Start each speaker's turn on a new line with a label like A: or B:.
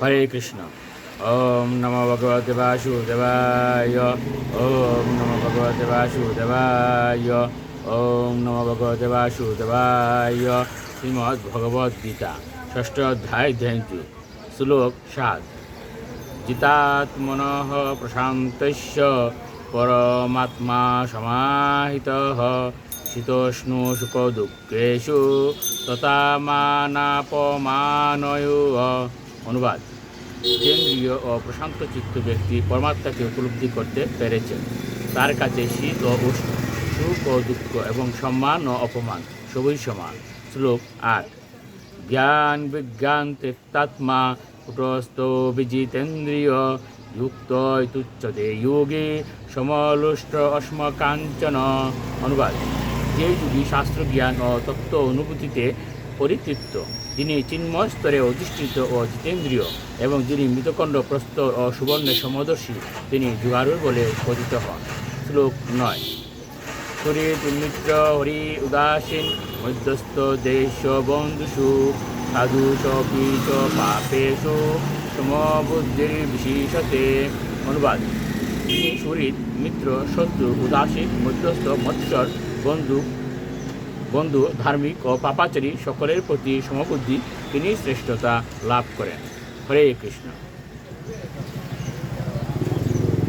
A: হরে কৃষ্ণ। ওম নমো ভগবতে বাসুদেবায়। ওম নমো ভগবতে বাসুদেবায়। ওম নমো ভগবতে বাসুদেবায়। শ্রীমদ্ ভগবদ গীতা, ষষ্ঠ অধ্যায় ধ্যানচু শ্লোক সাত। জিতাত্মনः প্রশান্তস্য পরমাত্মা সমাহিতः। শীতোষ্ণু সুখদুঃখেষু তথা মানাপমানয় অনুবাদ। কেন্দ্রীয় ও প্রশান্ত চিত্ত ব্যক্তি পরমাত্মাকে উপলব্ধি করতে পেরেছেন। তার কাছে শীত ও উষ্ণ, সুখ ও দুঃখ এবং সম্মান ও অপমান, সবই সমান। শ্লোক আট। জ্ঞান বিজ্ঞান তেক্তাত্মা কুটস্থ বিজিতেন্দ্রিয় যুক্ত তুচ্ছতে যোগে সমলুষ্ট অস্মকাঞ্চন অনুবাদ। যে যুগী শাস্ত্র জ্ঞান ও তত্ত্ব অনুভূতিতে পরিতৃপ্ত। যিনি চিন্ময় স্তরে অধিষ্ঠিত ও জিতেন্দ্রীয় এবং যিনি মৃতকণ্ড প্রস্তর ও সুবর্ণের সমদর্শী, তিনি যুগারুর বলে কথিত হন। শ্লোক নয়। সুরিত মিত্র হরি উদাসীন, মধ্যস্থ দেশ বন্ধুষু, সাধু সপি চ পাপেষু, সমবুদ্ধির বিশেষতে অনুবাদ। তিনি সুরিত, মিত্র, শত্রু, উদাসীন, মধ্যস্থ, মৎসর, বন্ধু বন্ধু ধার্মিক ও পাপাচারী সকলের প্রতি সমবুদ্ধি তিনি শ্রেষ্ঠতা লাভ করেন। হরে কৃষ্ণ।